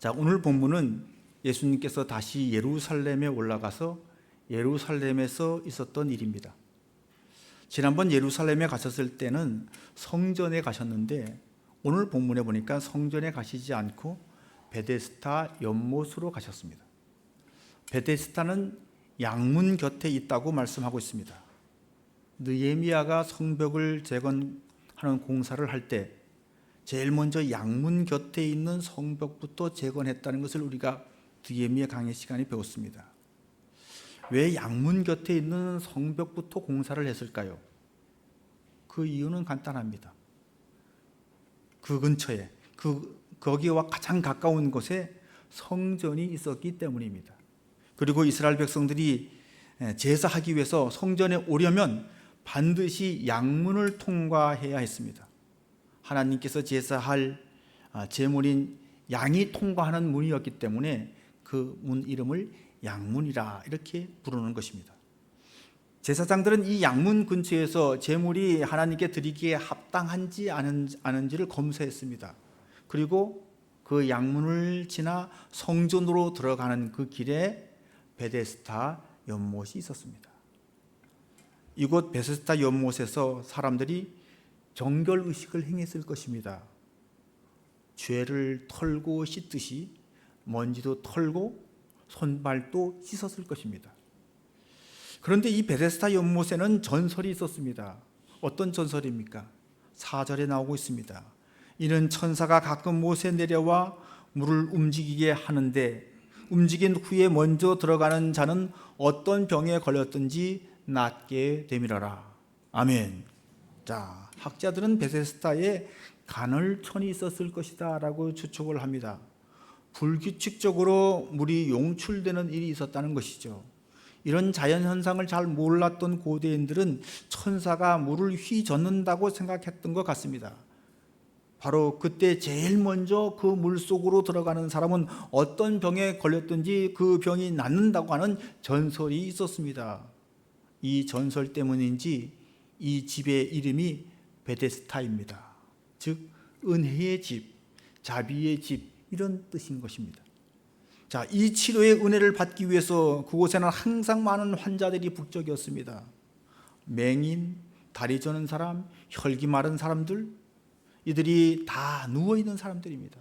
자, 오늘 본문은 예수님께서 다시 예루살렘에 올라가서 예루살렘에서 있었던 일입니다. 지난번 예루살렘에 가셨을 때는 성전에 가셨는데 오늘 본문에 보니까 성전에 가시지 않고 베데스타 연못으로 가셨습니다. 베데스타는 양문 곁에 있다고 말씀하고 있습니다. 느헤미야가 성벽을 재건하는 공사를 할 때 제일 먼저 양문 곁에 있는 성벽부터 재건했다는 것을 우리가 느헤미야 강의 시간에 배웠습니다. 왜 양문 곁에 있는 성벽부터 공사를 했을까요? 그 이유는 간단합니다. 그 근처에 그 거기와 가장 가까운 곳에 성전이 있었기 때문입니다. 그리고 이스라엘 백성들이 제사하기 위해서 성전에 오려면 반드시 양문을 통과해야 했습니다. 하나님께서 제사할 제물인 양이 통과하는 문이었기 때문에 그 문 이름을 양문이라 이렇게 부르는 것입니다. 제사장들은 이 양문 근처에서 제물이 하나님께 드리기에 합당한지 아닌지를 검사했습니다. 그리고 그 양문을 지나 성전으로 들어가는 그 길에 베데스타 연못이 있었습니다. 이곳 베데스타 연못에서 사람들이 정결 의식을 행했을 것입니다. 죄를 털고 씻듯이 먼지도 털고 손발도 씻었을 것입니다. 그런데 이 베데스타 연못에는 전설이 있었습니다. 어떤 전설입니까? 4절에 나오고 있습니다. 이는 천사가 가끔 못에 내려와 물을 움직이게 하는데 움직인 후에 먼저 들어가는 자는 어떤 병에 걸렸든지 낫게 되밀어라. 아멘. 자, 학자들은 베데스타에 간헐천이 있었을 것이다라고 추측을 합니다. 불규칙적으로 물이 용출되는 일이 있었다는 것이죠. 이런 자연 현상을 잘 몰랐던 고대인들은 천사가 물을 휘젓는다고 생각했던 것 같습니다. 바로 그때 제일 먼저 그 물 속으로 들어가는 사람은 어떤 병에 걸렸든지 그 병이 낫는다고 하는 전설이 있었습니다. 이 전설 때문인지 이 집의 이름이 베데스타입니다. 즉 은혜의 집, 자비의 집 이런 뜻인 것입니다. 자, 이 치료의 은혜를 받기 위해서 그곳에는 항상 많은 환자들이 북적이었습니다. 맹인, 다리 저는 사람, 혈기 마른 사람들, 이들이 다 누워 있는 사람들입니다.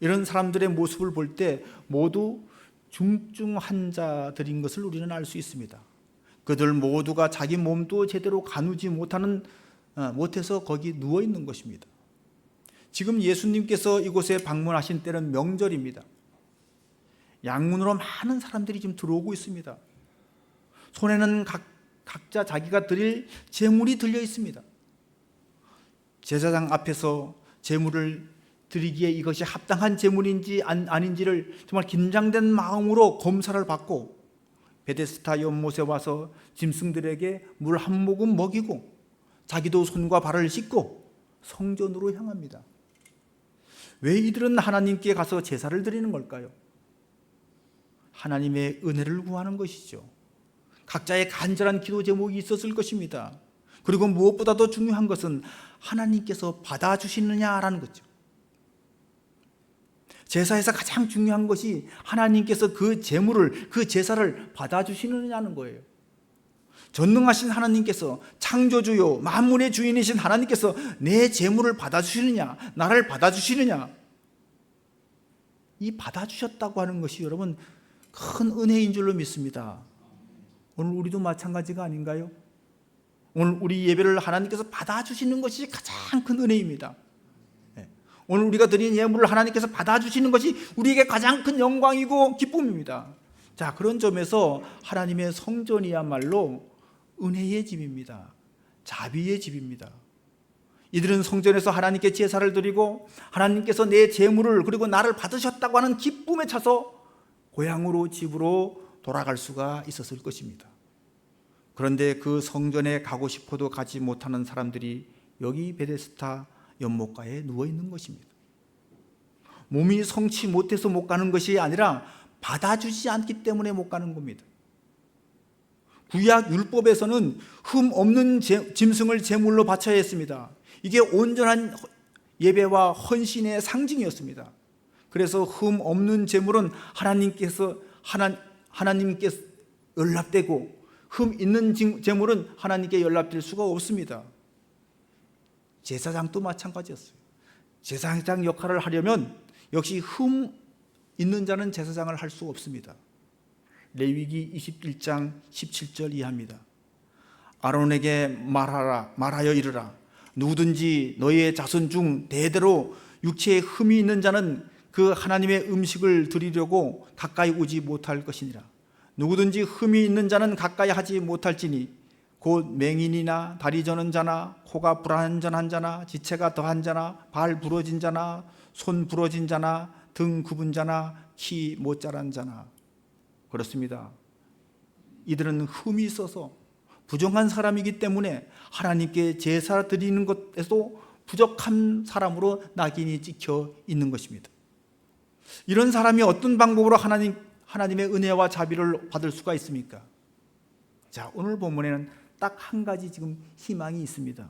이런 사람들의 모습을 볼 때 모두 중증 환자들인 것을 우리는 알 수 있습니다. 그들 모두가 자기 몸도 제대로 가누지 못하는 어, 못해서 거기 누워 있는 것입니다. 지금 예수님께서 이곳에 방문하신 때는 명절입니다. 양문으로 많은 사람들이 지금 들어오고 있습니다. 손에는 각, 각자 자기가 드릴 재물이 들려 있습니다. 제사장 앞에서 재물을 드리기에 이것이 합당한 재물인지 아닌지를 정말 긴장된 마음으로 검사를 받고 베데스타 연못에 와서 짐승들에게 물 한 모금 먹이고 자기도 손과 발을 씻고 성전으로 향합니다. 왜 이들은 하나님께 가서 제사를 드리는 걸까요? 하나님의 은혜를 구하는 것이죠. 각자의 간절한 기도 제목이 있었을 것입니다. 그리고 무엇보다도 중요한 것은 하나님께서 받아주시느냐라는 거죠. 제사에서 가장 중요한 것이 하나님께서 그 제물을, 그 제사를 받아주시느냐는 거예요. 전능하신 하나님께서 창조주요 만물의 주인이신 하나님께서 내 제물을 받아주시느냐 나를 받아주시느냐 이 받아주셨다고 하는 것이 여러분 큰 은혜인 줄로 믿습니다 오늘 우리도 마찬가지가 아닌가요? 오늘 우리 예배를 하나님께서 받아주시는 것이 가장 큰 은혜입니다 네. 오늘 우리가 드린 예물을 하나님께서 받아주시는 것이 우리에게 가장 큰 영광이고 기쁨입니다 자 그런 점에서 하나님의 성전이야말로 은혜의 집입니다. 자비의 집입니다. 이들은 성전에서 하나님께 제사를 드리고 하나님께서 내 재물을 그리고 나를 받으셨다고 하는 기쁨에 차서 고향으로 집으로 돌아갈 수가 있었을 것입니다. 그런데 그 성전에 가고 싶어도 가지 못하는 사람들이 여기 베데스타 연못가에 누워 있는 것입니다. 몸이 성치 못해서 못 가는 것이 아니라 받아주지 않기 때문에 못 가는 겁니다. 구약 율법에서는 흠 없는 짐승을 제물로 바쳐야 했습니다. 이게 온전한 예배와 헌신의 상징이었습니다. 그래서 흠 없는 제물은 하나님께서 하나 하나님께 연락되고 흠 있는 징- 제물은 하나님께 연락될 수가 없습니다. 제사장도 마찬가지였어요. 제사장 역할을 하려면 역시 흠 있는 자는 제사장을 할 수 없습니다. 레위기 21장 17절 이하입니다. 아론에게 말하라 말하여 이르라. 누구든지 너희의 자손 중 대대로 육체에 흠이 있는 자는 그 하나님의 음식을 드리려고 가까이 오지 못할 것이니라. 누구든지 흠이 있는 자는 가까이 하지 못할지니 곧 맹인이나 다리 저는 자나 코가 불안전한 자나 지체가 더한 자나 발 부러진 자나 손 부러진 자나 등 굽은 자나 키 못 자란 자나 그렇습니다. 이들은 흠이 있어서 부정한 사람이기 때문에 하나님께 제사 드리는 것에도 부족한 사람으로 낙인이 찍혀 있는 것입니다. 이런 사람이 어떤 방법으로 하나님 하나님의 은혜와 자비를 받을 수가 있습니까? 자, 오늘 본문에는 딱 한 가지 지금 희망이 있습니다.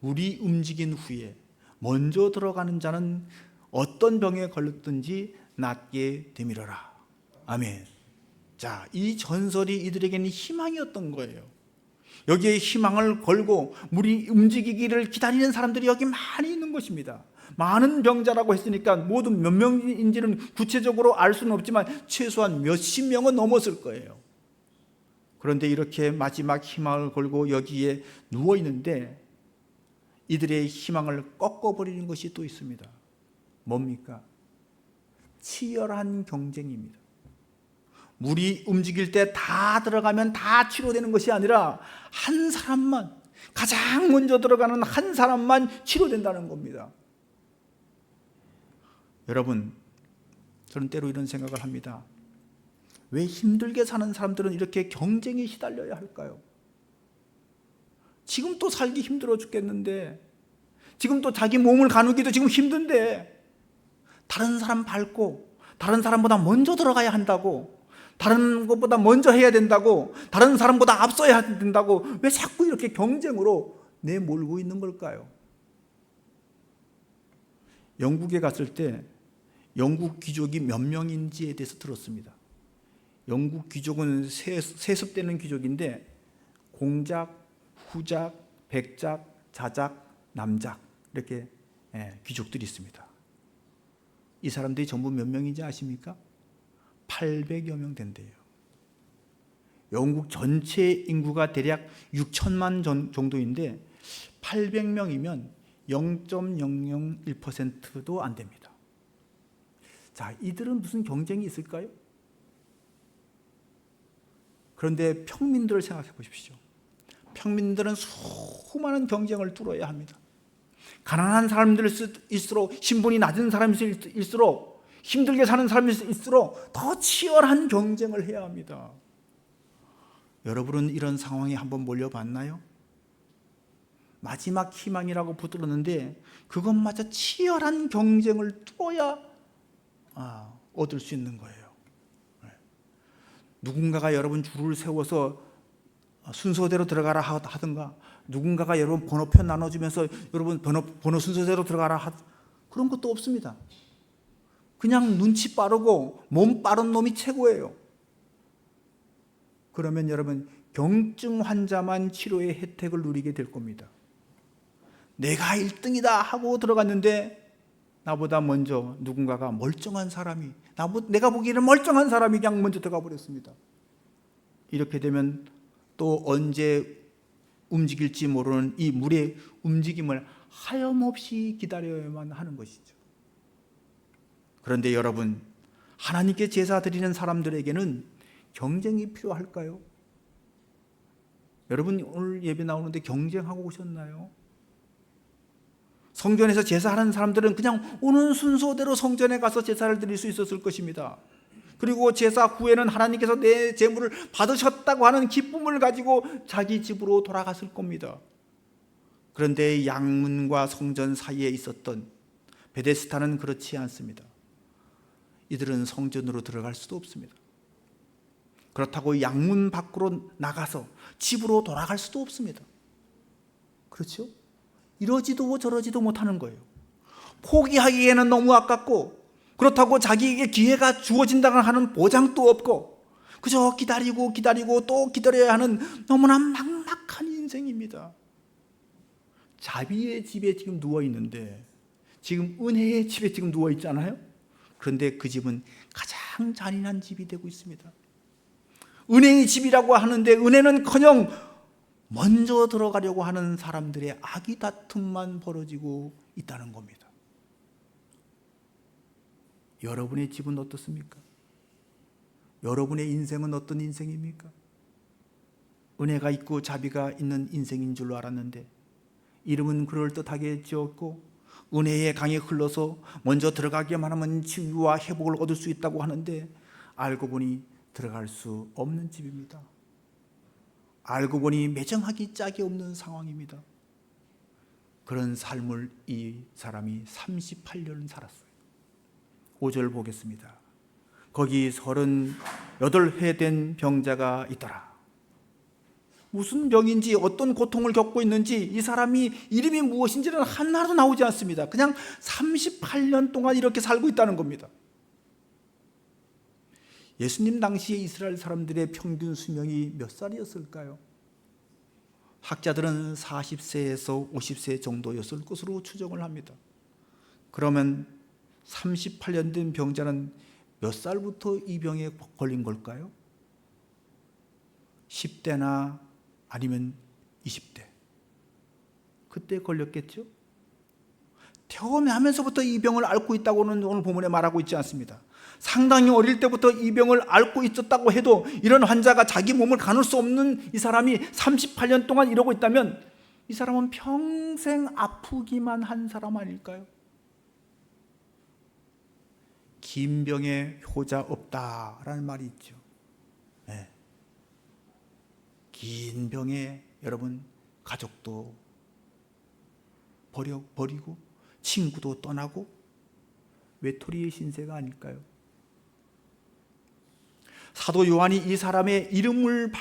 물이 움직인 후에 먼저 들어가는 자는 어떤 병에 걸렸든지 낫게 되밀어라. 아멘. 자, 이 전설이 이들에게는 희망이었던 거예요. 여기에 희망을 걸고 물이 움직이기를 기다리는 사람들이 여기 많이 있는 것입니다. 많은 병자라고 했으니까 모두 몇 명인지는 구체적으로 알 수는 없지만 최소한 몇십 명은 넘었을 거예요. 그런데 이렇게 마지막 희망을 걸고 여기에 누워 있는데 이들의 희망을 꺾어버리는 것이 또 있습니다. 뭡니까? 치열한 경쟁입니다. 물이 움직일 때 다 들어가면 다 치료되는 것이 아니라 한 사람만 가장 먼저 들어가는 한 사람만 치료된다는 겁니다. 여러분, 저는 때로 이런 생각을 합니다. 왜 힘들게 사는 사람들은 이렇게 경쟁에 시달려야 할까요? 지금 또 살기 힘들어 죽겠는데, 지금 또 자기 몸을 가누기도 지금 힘든데, 다른 사람 밟고, 다른 사람보다 먼저 들어가야 한다고, 다른 것보다 먼저 해야 된다고, 다른 사람보다 앞서야 된다고, 왜 자꾸 이렇게 경쟁으로 내몰고 있는 걸까요? 영국에 갔을 때 영국 귀족이 몇 명인지에 대해서 들었습니다. 영국 귀족은 세, 세습되는 귀족인데 공작, 후작, 백작, 자작, 남작 이렇게 예, 귀족들이 있습니다. 이 사람들이 전부 몇 명인지 아십니까? 800여 명 된대요. 영국 전체 인구가 대략 6천만 전- 정도인데 800명이면 0.001%도 안 됩니다. 자, 이들은 무슨 경쟁이 있을까요? 그런데 평민들을 생각해 보십시오. 평민들은 수많은 경쟁을 뚫어야 합니다. 가난한 사람들일수록 신분이 낮은 사람일수록 힘들게 사는 사람일수록 더 치열한 경쟁을 해야 합니다. 여러분은 이런 상황에 한번 몰려봤나요? 마지막 희망이라고 붙들었는데 그것마저 치열한 경쟁을 뚫어야 아, 얻을 수 있는 거예요. 네. 누군가가 여러분 줄을 세워서 순서대로 들어가라 하- 하든가 누군가가 여러분 번호표 나눠주면서 여러분 번호, 번호 순서대로 들어가라 하 그런 것도 없습니다. 그냥 눈치 빠르고 몸 빠른 놈이 최고예요. 그러면 여러분 경증 환자만 치료의 혜택을 누리게 될 겁니다. 내가 1등이다 하고 들어갔는데 나보다 먼저 누군가가 멀쩡한 사람이 나보, 내가 보기에는 멀쩡한 사람이 그냥 먼저 들어가 버렸습니다. 이렇게 되면 또 언제 움직일지 모르는 이 물의 움직임을 하염없이 기다려야만 하는 것이죠. 그런데 여러분, 하나님께 제사 드리는 사람들에게는 경쟁이 필요할까요? 여러분 오늘 예배 나오는데 경쟁하고 오셨나요? 성전에서 제사하는 사람들은 그냥 오는 순서대로 성전에 가서 제사를 드릴 수 있었을 것입니다. 그리고 제사 후에는 하나님께서 내 재물을 받으셨다고 하는 기쁨을 가지고 자기 집으로 돌아갔을 겁니다. 그런데 양문과 성전 사이에 있었던 베데스타는 그렇지 않습니다. 이들은 성전으로 들어갈 수도 없습니다. 그렇다고 양문 밖으로 나가서 집으로 돌아갈 수도 없습니다. 그렇죠? 이러지도 저러지도 못하는 거예요. 포기하기에는 너무 아깝고 그렇다고 자기에게 기회가 주어진다고 하는 보장도 없고 그저 기다리고 기다리고 또 기다려야 하는 너무나 막막한 인생입니다. 자비의 집에 지금 누워 있는데 지금 은혜의 집에 지금 누워 있잖아요. 그런데 그 집은 가장 잔인한 집이 되고 있습니다. 은혜의 집이라고 하는데 은혜는커녕 먼저 들어가려고 하는 사람들의 악이 다툼만 벌어지고 있다는 겁니다. 여러분의 집은 어떻습니까? 여러분의 인생은 어떤 인생입니까? 은혜가 있고 자비가 있는 인생인 줄로 알았는데 이름은 그럴듯하게 지었고 은혜의 강이 흘러서 먼저 들어가기만 하면 치유와 회복을 얻을 수 있다고 하는데 알고 보니 들어갈 수 없는 집입니다. 알고 보니 매정하기 짝이 없는 상황입니다. 그런 삶을 이 사람이 38년 살았어요. 5절 보겠습니다. 거기 38회 된 병자가 있더라. 무슨 병인지 어떤 고통을 겪고 있는지 이 사람이 이름이 무엇인지는 하나도 나오지 않습니다. 그냥 38년 동안 이렇게 살고 있다는 겁니다. 예수님 당시에 이스라엘 사람들의 평균 수명이 몇 살이었을까요? 학자들은 40세에서 50세 정도였을 것으로 추정을 합니다. 그러면 38년 된 병자는 몇 살부터 이 병에 걸린 걸까요? 10대나 아니면 20대. 그때 걸렸겠죠? 태어나면서부터 이 병을 앓고 있다고는 오늘 본문에 말하고 있지 않습니다. 상당히 어릴 때부터 이 병을 앓고 있었다고 해도 이런 환자가 자기 몸을 가눌 수 없는 이 사람이 38년 동안 이러고 있다면 이 사람은 평생 아프기만 한 사람 아닐까요? 긴 병에 효자 없다라는 말이 있죠. 네. 긴 병에 여러분 가족도 버려 버리고 친구도 떠나고 외톨이의 신세가 아닐까요? 사도 요한이 이 사람의 이름을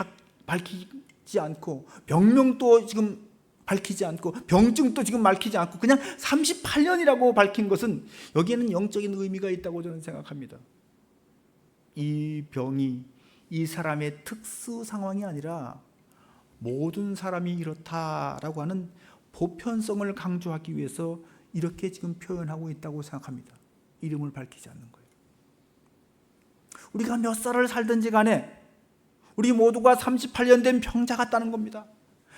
밝히지 않고 병명도 지금 밝히지 않고 병증도 지금 밝히지 않고 그냥 38년이라고 밝힌 것은 여기에는 영적인 의미가 있다고 저는 생각합니다. 이 병이 이 사람의 특수 상황이 아니라 모든 사람이 이렇다라고 하는 보편성을 강조하기 위해서 이렇게 지금 표현하고 있다고 생각합니다. 이름을 밝히지 않는 거예요. 우리가 몇 살을 살든지 간에 우리 모두가 38년 된 병자 같다는 겁니다.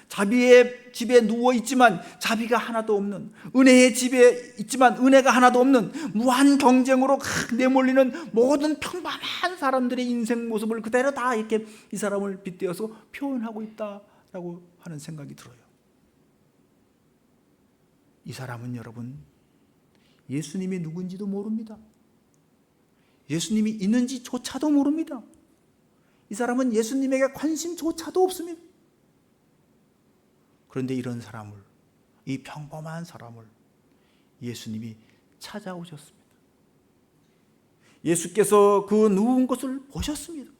자비의 집에 누워 있지만 자비가 하나도 없는 은혜의 집에 있지만 은혜가 하나도 없는 무한 경쟁으로 내몰리는 모든 평범한 사람들의 인생 모습을 그대로 다 이렇게 이 사람을 빗대어서 표현하고 있다 라고 하는 생각이 들어요. 이 사람은 여러분 예수님이 누군지도 모릅니다. 예수님이 있는지조차도 모릅니다. 이 사람은 예수님에게 관심조차도 없습니다. 그런데 이런 사람을, 이 평범한 사람을 예수님이 찾아오셨습니다. 예수께서 그 누운 것을 보셨습니다.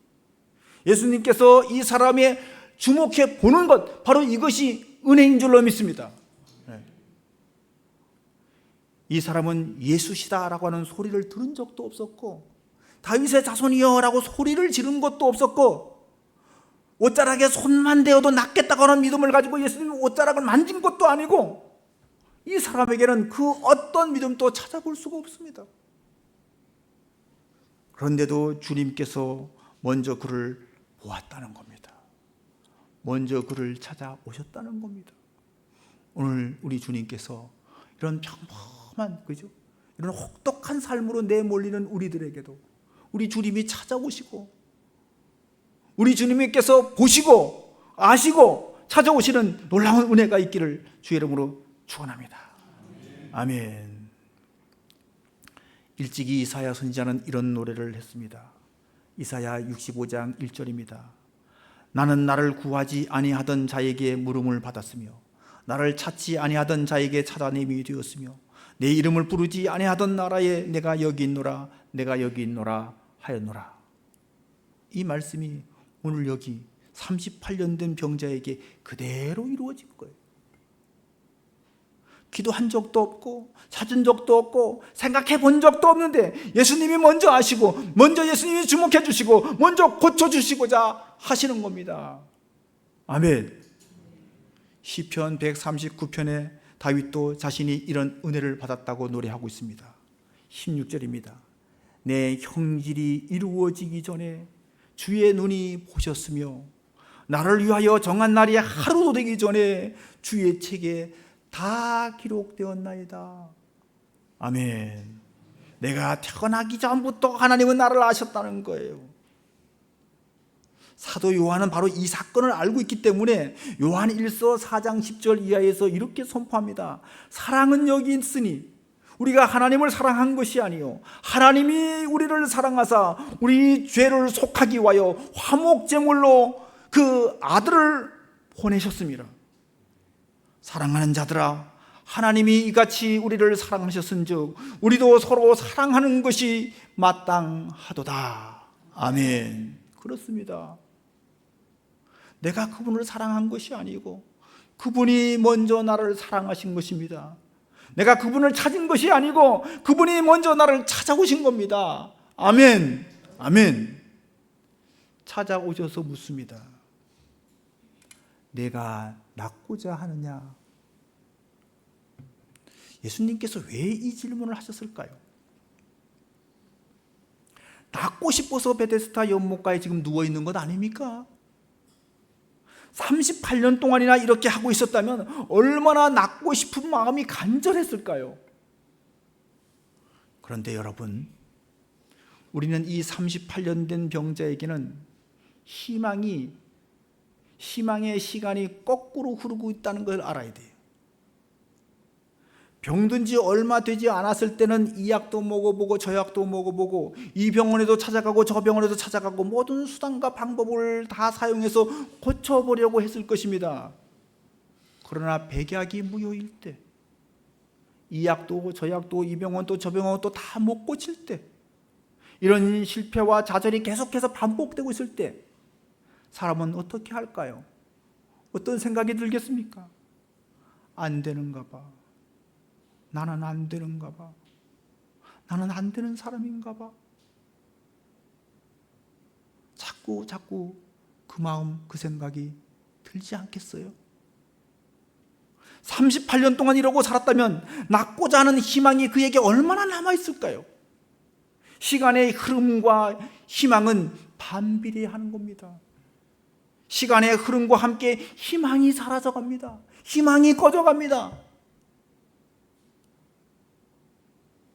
예수님께서 이 사람의 주목해 보는 것, 바로 이것이 은혜인 줄로 믿습니다. 네. 이 사람은 예수시다라고 하는 소리를 들은 적도 없었고, 다윗의 자손이여라고 소리를 지른 것도 없었고 옷자락에 손만 대어도 낫겠다고 하는 믿음을 가지고 예수님이 옷자락을 만진 것도 아니고 이 사람에게는 그 어떤 믿음도 찾아볼 수가 없습니다. 그런데도 주님께서 먼저 그를 보았다는 겁니다. 먼저 그를 찾아오셨다는 겁니다. 오늘 우리 주님께서 이런 평범한 그죠? 이런 혹독한 삶으로 내몰리는 우리들에게도 우리 주님이 찾아오시고 우리 주님께서 보시고 아시고 찾아오시는 놀라운 은혜가 있기를 주의 이름으로 축원합니다. 아멘. 일찍이 이사야 선지자는 이런 노래를 했습니다. 이사야 65장 1절입니다. 나는 나를 구하지 아니하던 자에게 물음을 받았으며 나를 찾지 아니하던 자에게 찾아냄이 되었으며 내 이름을 부르지 아니하던 나라에 내가 여기 있노라 내가 여기 있노라 하였노라. 이 말씀이 오늘 여기 38년 된 병자에게 그대로 이루어진 거예요. 기도한 적도 없고 찾은 적도 없고 생각해 본 적도 없는데 예수님이 먼저 아시고 먼저 예수님이 주목해 주시고 먼저 고쳐 주시고자 하시는 겁니다. 아멘. 시편 139편에 다윗도 자신이 이런 은혜를 받았다고 노래하고 있습니다. 16절입니다. 내 형질이 이루어지기 전에 주의 눈이 보셨으며 나를 위하여 정한 날이 하루도 되기 전에 주의 책에 다 기록되었나이다. 아멘. 내가 태어나기 전부터 하나님은 나를 아셨다는 거예요. 사도 요한은 바로 이 사건을 알고 있기 때문에 요한 1서 4장 10절 이하에서 이렇게 선포합니다. 사랑은 여기 있으니 우리가 하나님을 사랑한 것이 아니요 하나님이 우리를 사랑하사 우리 죄를 속하기 위하여 화목 제물로 그 아들을 보내셨습니다. 사랑하는 자들아 하나님이 이같이 우리를 사랑하셨은즉 우리도 서로 사랑하는 것이 마땅하도다. 아멘. 그렇습니다. 내가 그분을 사랑한 것이 아니고 그분이 먼저 나를 사랑하신 것입니다. 내가 그분을 찾은 것이 아니고 그분이 먼저 나를 찾아오신 겁니다. 아멘. 아멘. 찾아오셔서 묻습니다. 내가 낫고자 하느냐? 예수님께서 왜 이 질문을 하셨을까요? 낫고 싶어서 베데스타 연못가에 지금 누워 있는 것 아닙니까? 38년 동안이나 이렇게 하고 있었다면 얼마나 낫고 싶은 마음이 간절했을까요? 그런데 여러분, 우리는 이 38년 된 병자에게는 희망이 희망의 시간이 거꾸로 흐르고 있다는 걸 알아야 돼요. 병든 지 얼마 되지 않았을 때는 이 약도 먹어보고 저 약도 먹어보고 이 병원에도 찾아가고 저 병원에도 찾아가고 모든 수단과 방법을 다 사용해서 고쳐보려고 했을 것입니다. 그러나 백약이 무효일 때, 이 약도 저 약도 이 병원도 저 병원도 다 못 고칠 때, 이런 실패와 좌절이 계속해서 반복되고 있을 때, 사람은 어떻게 할까요? 어떤 생각이 들겠습니까? 안 되는가 봐. 나는 안 되는가 봐. 나는 안 되는 사람인가 봐. 자꾸 자꾸 그 마음, 그 생각이 들지 않겠어요? 38년 동안 이러고 살았다면 낳고자 하는 희망이 그에게 얼마나 남아 있을까요? 시간의 흐름과 희망은 반비례하는 겁니다. 시간의 흐름과 함께 희망이 사라져 갑니다. 희망이 꺼져 갑니다.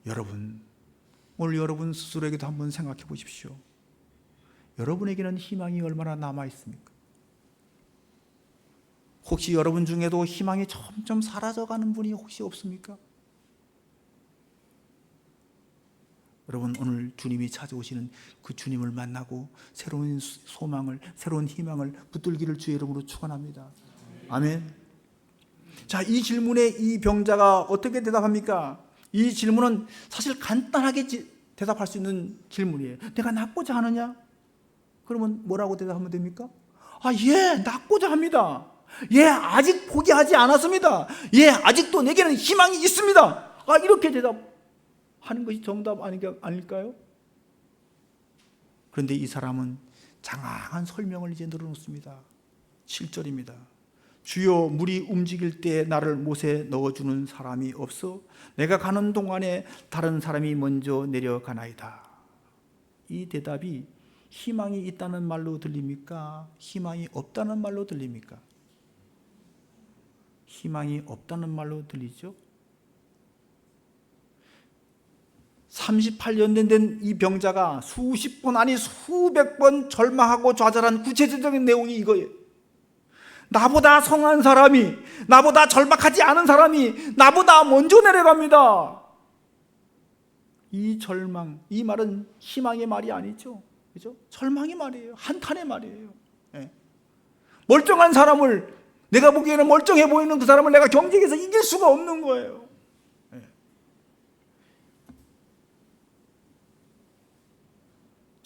여러분, 오늘 여러분 스스로에게도 한번 생각해 보십시오. 여러분에게는 희망이 얼마나 남아 있습니까? 혹시 여러분 중에도 희망이 점점 사라져 가는 분이 혹시 없습니까? 여러분 오늘 주님이 찾아오시는 그 주님을 만나고 새로운 소망을 새로운 희망을 붙들기를 주의 이름으로 축원합니다. 아멘. 자, 이 질문에 이 병자가 어떻게 대답합니까? 이 질문은 사실 간단하게 지, 대답할 수 있는 질문이에요. 내가 낫고자 하느냐? 그러면 뭐라고 대답하면 됩니까? 아, 예, 낫고자 합니다. 예, 아직 포기하지 않았습니다. 예, 아직도 내게는 희망이 있습니다. 아, 이렇게 대답 하는 것이 정답 아닐까요? 그런데 이 사람은 장황한 설명을 이제 늘어놓습니다. 7절입니다. 주여 물이 움직일 때 나를 못에 넣어주는 사람이 없어 내가 가는 동안에 다른 사람이 먼저 내려가나이다. 이 대답이 희망이 있다는 말로 들립니까? 희망이 없다는 말로 들립니까? 희망이 없다는 말로 들리죠? 38년 된 이 병자가 수십 번 아니 수백 번 절망하고 좌절한 구체적인 내용이 이거예요. 나보다 성한 사람이, 나보다 절박하지 않은 사람이 나보다 먼저 내려갑니다. 이 절망, 이 말은 희망의 말이 아니죠. 그죠? 절망의 말이에요. 한탄의 말이에요. 네. 멀쩡한 사람을, 내가 보기에는 멀쩡해 보이는 그 사람을 내가 경쟁에서 이길 수가 없는 거예요. 네.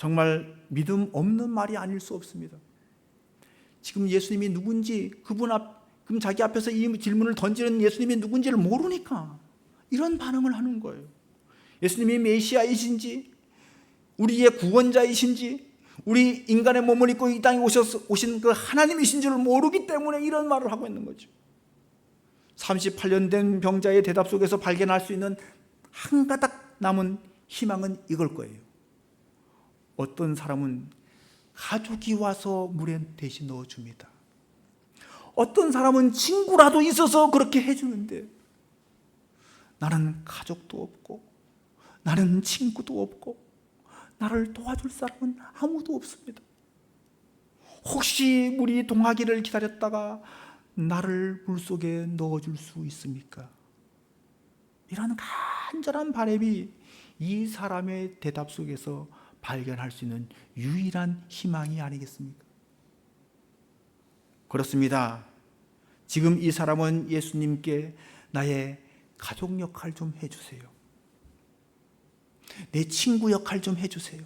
정말 믿음 없는 말이 아닐 수 없습니다. 지금 예수님이 누군지 그분 앞, 그럼 자기 앞에서 이 질문을 던지는 예수님이 누군지를 모르니까 이런 반응을 하는 거예요. 예수님이 메시아이신지, 우리의 구원자이신지, 우리 인간의 몸을 입고 이 땅에 오셔서, 오신 그 하나님이신 줄 모르기 때문에 이런 말을 하고 있는 거죠. 38년 된 병자의 대답 속에서 발견할 수 있는 한 가닥 남은 희망은 이걸 거예요. 어떤 사람은 가족이 와서 물에 대신 넣어줍니다. 어떤 사람은 친구라도 있어서 그렇게 해주는데 나는 가족도 없고 나는 친구도 없고 나를 도와줄 사람은 아무도 없습니다. 혹시 물이 동하기를 기다렸다가 나를 물속에 넣어줄 수 있습니까? 이런 간절한 바람이 이 사람의 대답 속에서 발견할 수 있는 유일한 희망이 아니겠습니까? 그렇습니다. 지금 이 사람은 예수님께 나의 가족 역할 좀 해주세요. 내 친구 역할 좀 해주세요.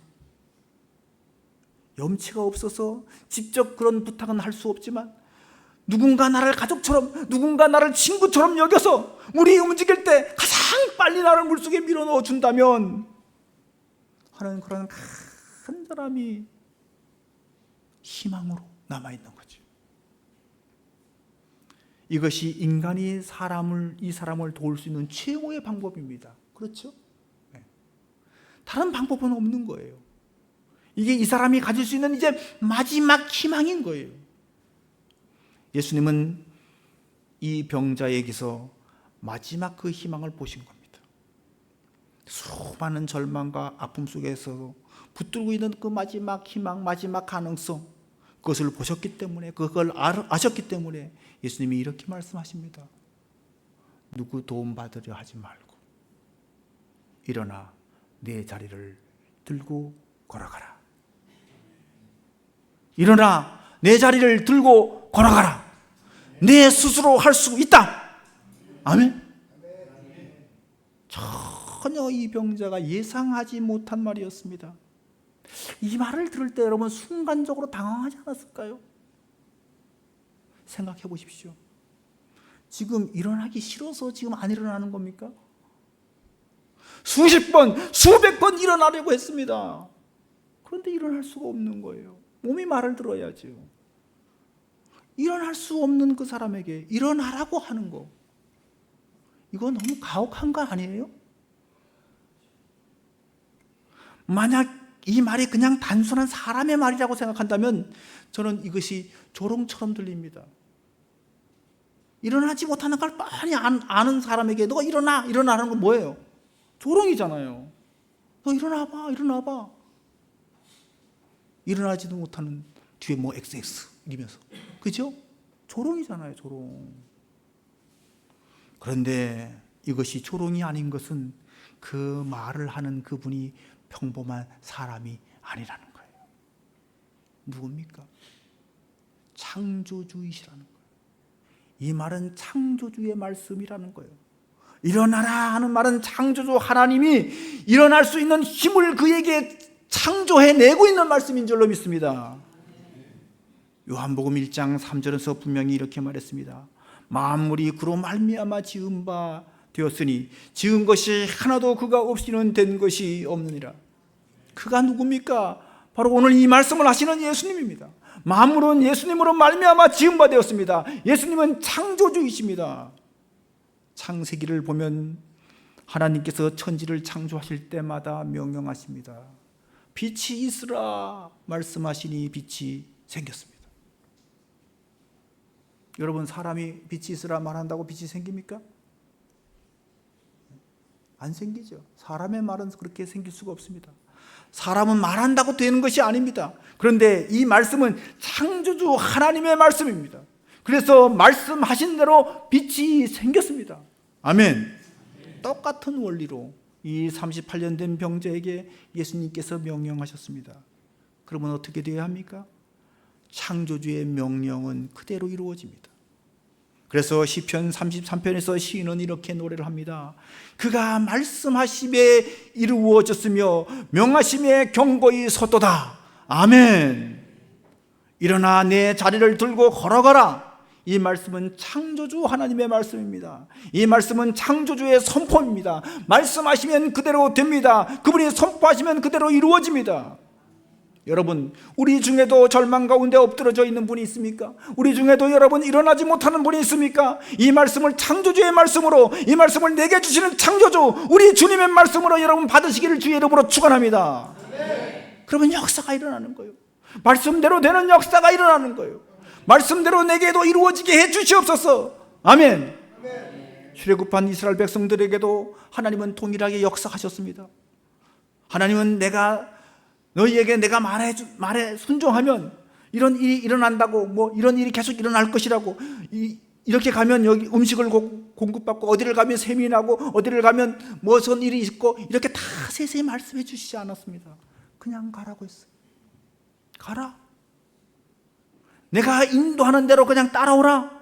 염치가 없어서 직접 그런 부탁은 할 수 없지만 누군가 나를 가족처럼 누군가 나를 친구처럼 여겨서 우리 움직일 때 가장 빨리 나를 물속에 밀어 넣어 준다면 하는 그런 간절함이 희망으로 남아 있는 거죠. 이것이 인간이 사람을 이 사람을 도울 수 있는 최고의 방법입니다. 그렇죠? 네. 다른 방법은 없는 거예요. 이게 이 사람이 가질 수 있는 이제 마지막 희망인 거예요. 예수님은 이 병자에게서 마지막 그 희망을 보신 겁니다. 수많은 절망과 아픔 속에서 붙들고 있는 그 마지막 희망, 마지막 가능성, 그것을 보셨기 때문에, 그걸 아셨기 때문에 예수님이 이렇게 말씀하십니다. 누구 도움 받으려 하지 말고, 일어나 내 자리를 들고 걸어가라. 일어나 내 자리를 들고 걸어가라. 내 스스로 할 수 있다. 아멘. 전혀 이 병자가 예상하지 못한 말이었습니다. 이 말을 들을 때 여러분 순간적으로 당황하지 않았을까요? 생각해 보십시오. 지금 일어나기 싫어서 지금 안 일어나는 겁니까? 수십 번, 수백 번 일어나려고 했습니다. 그런데 일어날 수가 없는 거예요. 몸이 말을 들어야죠. 일어날 수 없는 그 사람에게 일어나라고 하는 거. 이거 너무 가혹한 거 아니에요? 만약 이 말이 그냥 단순한 사람의 말이라고 생각한다면 저는 이것이 조롱처럼 들립니다. 일어나지 못하는 걸 뻔히 아는 사람에게 너 일어나, 일어나는 건 뭐예요? 조롱이잖아요. 너 일어나봐, 일어나봐. 일어나지도 못하는 뒤에 뭐 XX 이러면서. 그죠? 조롱이잖아요, 조롱. 그런데 이것이 조롱이 아닌 것은 그 말을 하는 그분이 평범한 사람이 아니라는 거예요. 누굽니까? 창조주이시라는 거예요. 이 말은 창조주의 말씀이라는 거예요. 일어나라 하는 말은 창조주 하나님이 일어날 수 있는 힘을 그에게 창조해 내고 있는 말씀인 줄로 믿습니다. 요한복음 1장 3절에서 분명히 이렇게 말했습니다. 만물이 그로 말미암아 지은 바 되었으니 지은 것이 하나도 그가 없이는 된 것이 없느니라. 그가 누굽니까? 바로 오늘 이 말씀을 하시는 예수님입니다. 만물은 예수님으로 말미암아 지은 바 되었습니다. 예수님은 창조주이십니다. 창세기를 보면 하나님께서 천지를 창조하실 때마다 명령하십니다. 빛이 있으라 말씀하시니 빛이 생겼습니다. 여러분 사람이 빛이 있으라 말한다고 빛이 생깁니까? 안 생기죠. 사람의 말은 그렇게 생길 수가 없습니다. 사람은 말한다고 되는 것이 아닙니다. 그런데 이 말씀은 창조주 하나님의 말씀입니다. 그래서 말씀하신 대로 빛이 생겼습니다. 아멘. 똑같은 원리로 이 38년 된 병자에게 예수님께서 명령하셨습니다. 그러면 어떻게 되어야 합니까? 창조주의 명령은 그대로 이루어집니다. 그래서 시편 33편에서 시인은 이렇게 노래를 합니다. 그가 말씀하심에 이루어졌으며 명하심에 경고히 섰도다. 아멘. 일어나 내 자리를 들고 걸어가라. 이 말씀은 창조주 하나님의 말씀입니다. 이 말씀은 창조주의 선포입니다. 말씀하시면 그대로 됩니다. 그분이 선포하시면 그대로 이루어집니다. 여러분, 우리 중에도 절망 가운데 엎드러져 있는 분이 있습니까? 우리 중에도 여러분 일어나지 못하는 분이 있습니까? 이 말씀을 창조주의 말씀으로, 이 말씀을 내게 주시는 창조주, 우리 주님의 말씀으로 여러분 받으시기를 주의 이름으로 축원합니다. 그러면 역사가 일어나는 거예요. 말씀대로 되는 역사가 일어나는 거예요. 말씀대로 내게도 이루어지게 해 주시옵소서. 아멘. 출애굽한 이스라엘 백성들에게도 하나님은 동일하게 역사하셨습니다. 하나님은 내가 너희에게 내가 말해 주- 말에 순종하면 이런 일이 일어난다고 뭐 이런 일이 계속 일어날 것이라고 이, 이렇게 가면 여기 음식을 고- 공급받고 어디를 가면 셈이 나고 어디를 가면 무슨 일이 있고 이렇게 다 세세히 말씀해 주시지 않았습니다. 그냥 가라고 했어요. 가라. 내가 인도하는 대로 그냥 따라오라.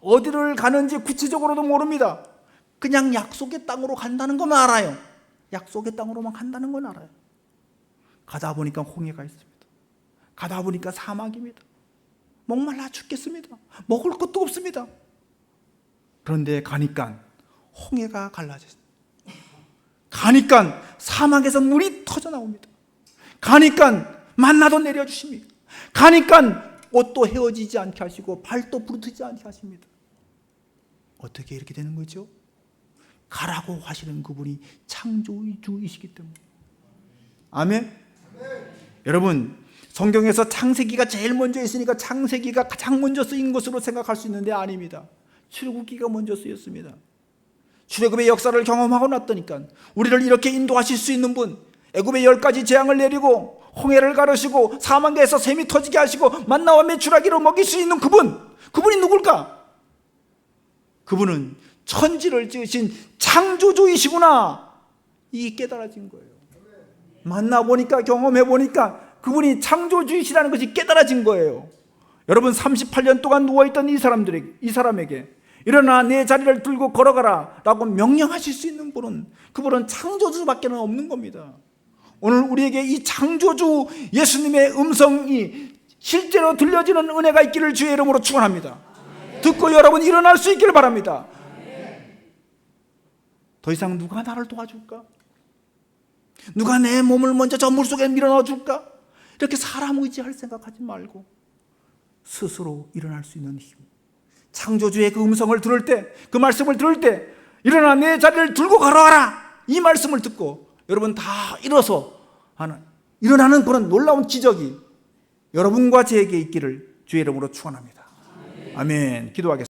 어디를 가는지 구체적으로도 모릅니다. 그냥 약속의 땅으로 간다는 것만 알아요. 약속의 땅으로만 간다는 건 알아요. 가다 보니까 홍해가 있습니다. 가다 보니까 사막입니다. 목말라 죽겠습니다. 먹을 것도 없습니다. 그런데 가니까 홍해가 갈라졌습니다. 가니까 사막에서 물이 터져 나옵니다. 가니까 만나도 내려주십니다. 가니까 옷도 헤어지지 않게 하시고 발도 부르트지 않게 하십니다. 어떻게 이렇게 되는 거죠? 가라고 하시는 그분이 창조주이시기 때문에. 아멘. 여러분 성경에서 창세기가 제일 먼저 있으니까 창세기가 가장 먼저 쓰인 것으로 생각할 수 있는데 아닙니다. 출애굽기가 먼저 쓰였습니다. 출애굽의 역사를 경험하고 났더니까 우리를 이렇게 인도하실 수 있는 분 애굽의 열 가지 재앙을 내리고 홍해를 가르시고 사망계에서 샘이 터지게 하시고 만나와 메추라기로 먹일 수 있는 그분 그분이 누굴까? 그분은 천지를 지으신 창조주이시구나 이게 깨달아진 거예요. 만나보니까 경험해보니까 그분이 창조주이시라는 것이 깨달아진 거예요. 여러분 38년 동안 누워있던 이 사람들에게 이 사람에게 일어나 내 자리를 들고 걸어가라 라고 명령하실 수 있는 분은 그분은 창조주밖에 는 없는 겁니다. 오늘 우리에게 이 창조주 예수님의 음성이 실제로 들려지는 은혜가 있기를 주의 이름으로 축원합니다. 듣고 여러분 일어날 수 있기를 바랍니다. 더 이상 누가 나를 도와줄까? 누가 내 몸을 먼저 저 물속에 밀어넣어 줄까? 이렇게 사람 의지할 생각하지 말고 스스로 일어날 수 있는 힘. 창조주의 그 음성을 들을 때, 그 말씀을 들을 때, 일어나 내 자리를 들고 걸어와라! 이 말씀을 듣고 여러분 다 일어서 하는, 일어나는 그런 놀라운 기적이 여러분과 저에게 있기를 주의 이름으로 축원합니다. 아멘. 기도하겠습니다.